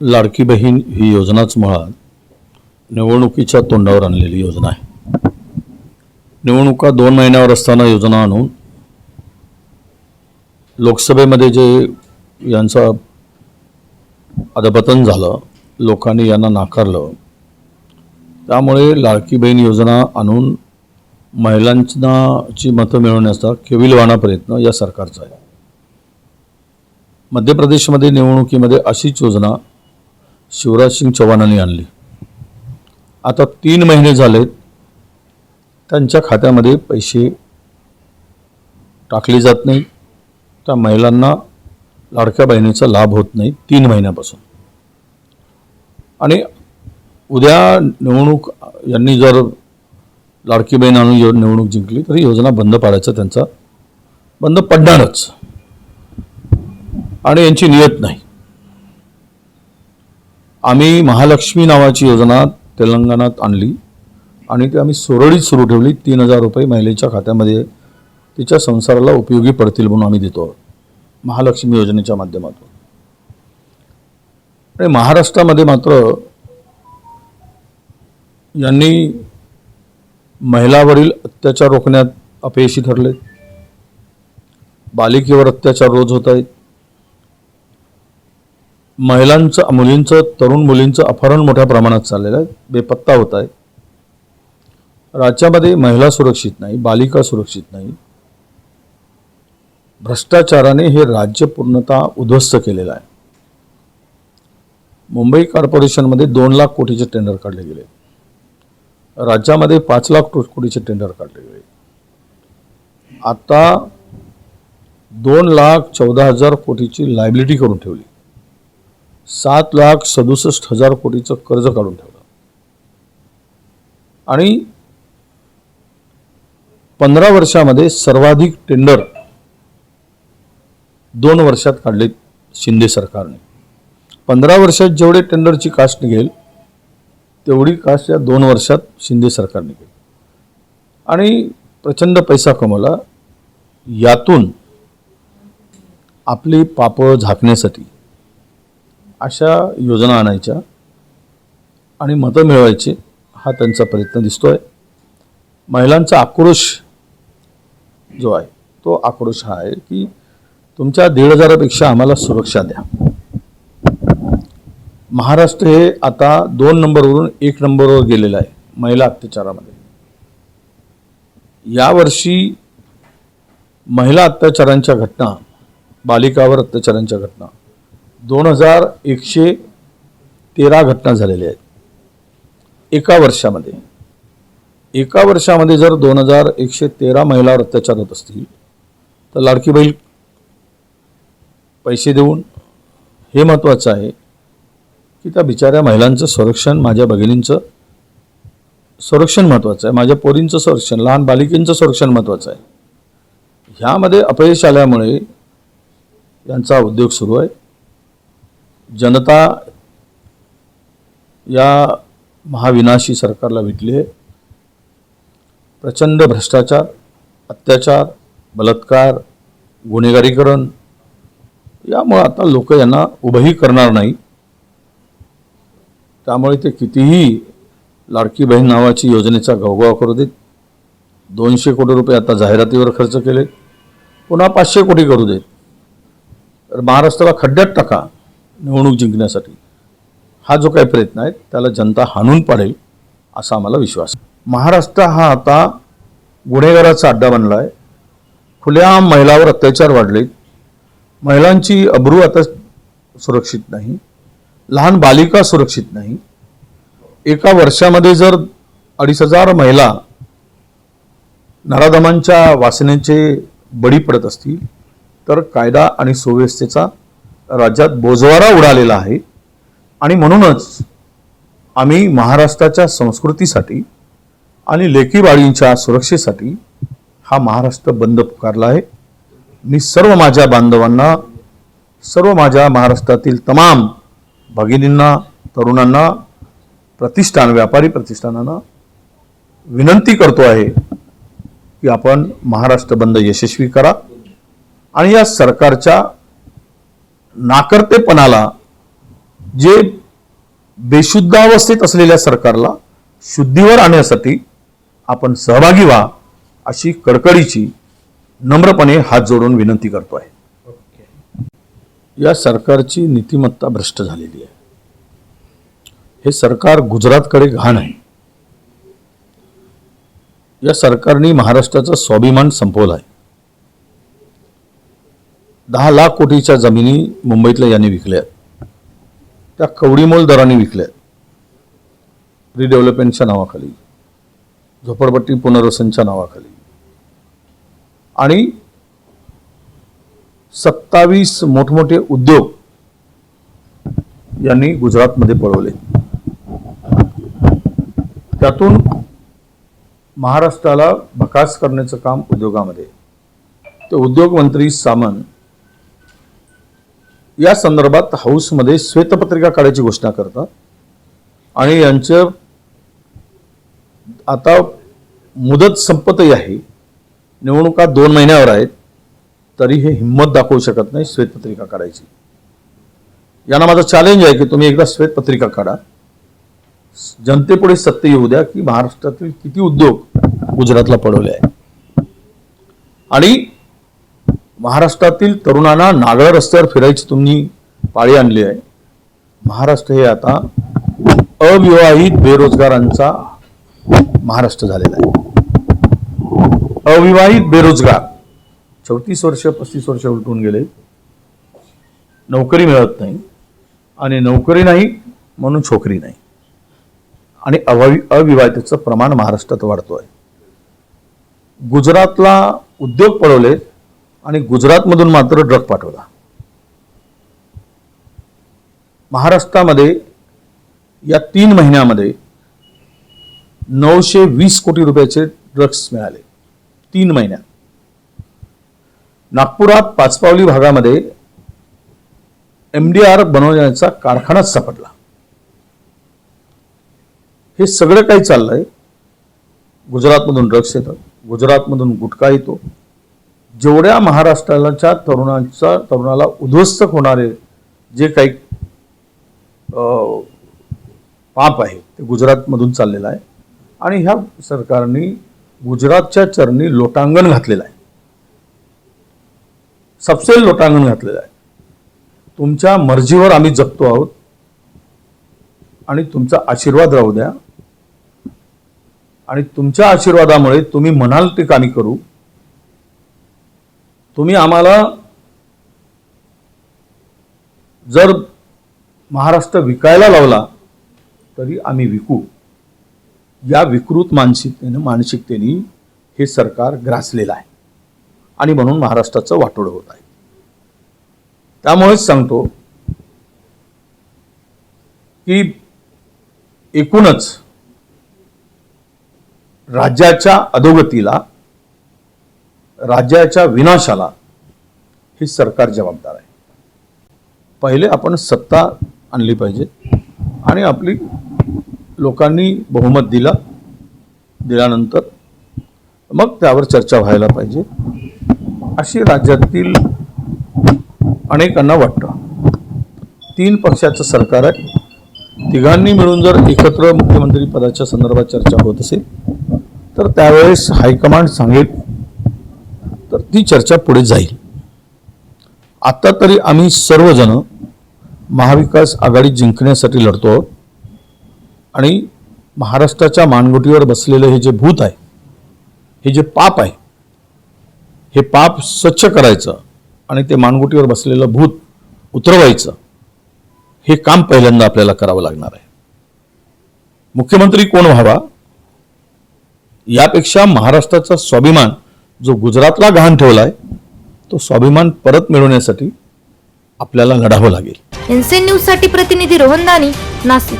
लाडकी बहीण ही योजनाच मुळात निवडणुकीच्या तोंडावर आणलेली योजना आहे. निवडणुका दोन महिन्यावर असताना योजना आणून लोकसभेमध्ये जे यांचं अधपतन झालं लोकांनी यांना नाकारलं त्यामुळे लाडकी बहीण योजना आणून महिलांची मतं मिळवण्याचा केविलवाणा प्रयत्न या सरकारचा आहे. मध्य प्रदेशमध्ये निवडणुकीमध्ये अशीच योजना शिवराज सिंग आणली. आता तीन महिने झालेत त्यांच्या खात्यामध्ये पैसे टाकले जात नाही त्या महिलांना लाडक्या बहिणीचा लाभ होत नाही तीन महिन्यापासून. आणि उद्या निवडणूक यांनी जर लाडकी बहीण आणून यो- निवडणूक जिंकली तर ही योजना बंद पाडायचा त्यांचा बंद पडणारच. आणि यांची नियत नाही. आम्ही महालक्ष्मी नावाची योजना तेलंगणात आणली आणि ती आम्ही सुरळीत सुरू ठेवली. तीन हजार रुपये महिलेच्या खात्यामध्ये तिच्या संसाराला उपयोगी पडतील म्हणून आम्ही देतो. महालक्ष्मी योजनेच्या माध्यमातून. आणि महाराष्ट्रामध्ये मात्र यांनी महिलावरील अत्याचार रोखण्यात अपयशी ठरले बालिकेवर अत्याचार रोज होत आहेत. महिलांचं मुलींचं तरुण मुलींचं अपहरण मोठ्या प्रमाणात चाललेलं आहे. बेपत्ता होत आहे. राज्यामध्ये महिला सुरक्षित नाही बालिका सुरक्षित नाही. भ्रष्टाचाराने हे राज्य पूर्णतः उद्ध्वस्त केलेलं आहे. मुंबई कॉर्पोरेशनमध्ये दोन लाख कोटीचे टेंडर काढले गेले. राज्यामध्ये पाच लाख कोटीचे टेंडर काढले गेले. आता दोन लाख चौदा हजार कोटीची लायबिलिटी करून ठेवली. सात लाख सदुसष्ट हजार कोटीचं कर्ज काढून ठेवलं. आणि पंधरा वर्षामध्ये सर्वाधिक टेंडर दोन वर्षात काढले शिंदे सरकारने. पंधरा वर्षात जेवढे टेंडरची कास्ट निघेल तेवढी कास्ट या दोन वर्षात शिंदे सरकार निघेल आणि प्रचंड पैसा कमवला यातून आपली पापं झाकण्यासाठी अशा योजना आणायच्या आणि मतं मिळवायची हा त्यांचा प्रयत्न दिसतोय. महिलांचा आक्रोश जो आहे तो आक्रोश हा आहे की तुमच्या दीड हजारापेक्षा आम्हाला सुरक्षा द्या. महाराष्ट्र हे आता दोन नंबरवरून एक नंबरवर गेलेलं आहे महिला अत्याचारामध्ये. यावर्षी महिला अत्याचारांच्या घटना बालिकावर अत्याचारांच्या घटना दोन हजार एकशे तेरा घटना झालेल्या आहेत. एका वर्षामध्ये. एका वर्षामध्ये जर दोन हजार एकशे तेरा महिलावर अत्याचार होत असतील तर लाडकी बहीण पैसे देऊन हे महत्त्वाचं आहे की त्या बिचाऱ्या महिलांचं संरक्षण माझ्या भगिनींचं संरक्षण महत्त्वाचं आहे माझ्या पोरींचं संरक्षण लहान बालिकेंचं संरक्षण महत्त्वाचं आहे. ह्यामध्ये अपयश आल्यामुळे यांचा उद्योग सुरू आहे. जनता या महाविनाशी सरकारला भेटली आहे. प्रचंड भ्रष्टाचार अत्याचार बलात्कार गुन्हेगारीकरण यामुळे आता लोक यांना उभंही करणार नाही. त्यामुळे ते कितीही लाडकी बहीण नावाची योजनेचा गवगवा करू देत दोनशे कोटी रुपये आता जाहिरातीवर खर्च केले पुन्हा पाचशे कोटी करू देत. तर महाराष्ट्राला खड्ड्यात टाका. निवडणूक जिंकण्यासाठी. हा जो काही प्रयत्न आहे त्याला जनता हाणून पाडेल असा आम्हाला विश्वास आहे. महाराष्ट्र हा आता गुन्हेगाराचा अड्डा बनला आहे खुल्या महिलावर अत्याचार वाढले. महिलांची अब्रू आता सुरक्षित नाही. लहान बालिका सुरक्षित नाही. एका वर्षामध्ये जर अडीच हजार महिला नराधमांच्या वासनेचे बळी पडत असतील तर कायदा आणि सुव्यवस्थेचा राज्यात बोजवारा उडालेला आहे. आणि म्हणूनच आम्ही महाराष्ट्राच्या संस्कृतीसाठी आणि लेकी बाळींच्या सुरक्षेसाठी हा महाराष्ट्र बंद पुकारला आहे. मी सर्व माझ्या बांधवांना सर्व माझ्या महाराष्ट्रातील तमाम भगिनींना तरुणांना प्रतिष्ठान व्यापारी प्रतिष्ठानांना विनंती करतो आहे की आपण महाराष्ट्र बंद यशस्वी करा आणि या सरकारच्या नाकर्तेपणाला जे बेशुद्धावस्थेत असलेल्या सरकारला शुद्धीवर आणण्यासाठी आपण सहभागी व्हा अशी कडकडीची नम्रपणे हात जोडून विनंती करतो आहे. या सरकारची नीतिमत्ता भ्रष्ट झालेली आहे. हे सरकार गुजरातकडे घाण आहे. या सरकारने महाराष्ट्राचा स्वाभिमान संपवला आहे. दहा लाख कोटीच्या जमिनी मुंबईतल्या यांनी विकल्या. आहेत त्या कवडीमोल दराने विकल्या. आहेत रिडेव्हलपमेंटच्या नावाखाली. झोपडपट्टी पुनर्वसनच्या नावाखाली. आणि सत्तावीस मोठमोठे उद्योग यांनी गुजरातमध्ये पळवले. त्यातून महाराष्ट्राला भकास करण्याचं काम उद्योगामध्ये. ते उद्योग मंत्री सामंत या संदर्भात हाऊसमध्ये श्वेतपत्रिका काढायची घोषणा करतात. आणि यांचं आता मुदत संपतही आहे. निवडणुका दोन महिन्यावर आहेत. तरी हे हिंमत दाखवू शकत नाही श्वेतपत्रिका काढायची. यांना माझा चॅलेंज आहे की तुम्ही एकदा श्वेतपत्रिका काढा. जनतेपुढे सत्य येऊ द्या की महाराष्ट्रातील किती उद्योग गुजरातला पडवले आहे आणि महाराष्ट्रातील तरुणांना नागळ रस्त्यावर फिरायची तुम्ही पाळी आणली आहे. महाराष्ट्र हे आता अविवाहित बेरोजगारांचा महाराष्ट्र झालेला आहे. अविवाहित बेरोजगार. चौतीस वर्ष पस्तीस वर्ष उलटून गेले. नोकरी मिळत नाही. आणि नोकरी नाही म्हणून छोकरी नाही. आणि अवावि अविवाहितेचं प्रमाण महाराष्ट्रात वाढतो आहे गुजरातला उद्योग पळवलेत. आणि गुजरातमधून मात्र ड्रग पाठवला. महाराष्ट्रामध्ये या तीन महिन्यामध्ये नऊशे वीस कोटी रुपयाचे ड्रग्स मिळाले. तीन महिन्यात. नागपुरात पाचपावली भागामध्ये एम डी आर बनवण्याचा कारखानाच सापडला. हे सगळं काही चाललंय. गुजरातमधून ड्रग्स येतात गुजरातमधून गुटखा येतो. जेवढ्या महाराष्ट्राच्या तरुणांचा तरुणाला उद्ध्वस्त होणारे जे काही पाप आहे ते गुजरातमधून चाललेलं आहे. आणि ह्या सरकारने गुजरातच्या चरणी लोटांगण घातलेलं आहे. सबसेल लोटांगण घातलेलं आहे. तुमच्या मर्जीवर आम्ही जगतो आहोत. आणि तुमचा आशीर्वाद राहू द्या. आणि तुमच्या आशीर्वादामुळे तुम्ही म्हणाल ते कामी करू. तुम्ही आम्हाला जर महाराष्ट्र विकायला लावला तरी आम्ही विकू. या विकृत मानसिकतेने मानसिकतेने हे सरकार ग्रासलेलं आहे. आणि म्हणून महाराष्ट्राचं वाटोळं होत आहे. त्यामुळेच सांगतो की एकूणच राज्याच्या अधोगतीला राज्याच्या विनाशाला हे सरकार जबाबदार आहे. पहिले आपण सत्ता आणली पाहिजे आणि आपली लोकांनी बहुमत दिला दिल्यानंतर मग त्यावर चर्चा व्हायला पाहिजे. अशी राज्यातील अनेकांना वाटतं. तीन पक्षाचं सरकार आहे. तिघांनी मिळून जर एकत्र मुख्यमंत्री पदाच्या संदर्भात चर्चा होत असेल तर त्यावेळेस हायकमांड सांगेल ती चर्चा पुढे जाईल. आता तरी आम्ही सर्वजण महाविकास आघाडी जिंकण्यासाठी लढतो आहोत. आणि महाराष्ट्राच्या मानगुटीवर बसलेलं हे जे भूत आहे हे जे पाप आहे हे पाप स्वच्छ करायचं आणि ते मानगुटीवर बसलेलं भूत उतरवायचं हे काम पहिल्यांदा आपल्याला करावं लागणार आहे. मुख्यमंत्री कोण व्हावा? यापेक्षा महाराष्ट्राचा स्वाभिमान जो गुजरातला गहाण ठेवलाय तो स्वाभिमान परत मिळवण्यासाठी आपल्याला लढावं लागेल. एनसीएन न्यूजसाठी प्रतिनिधी रोहन दानी नाशिक.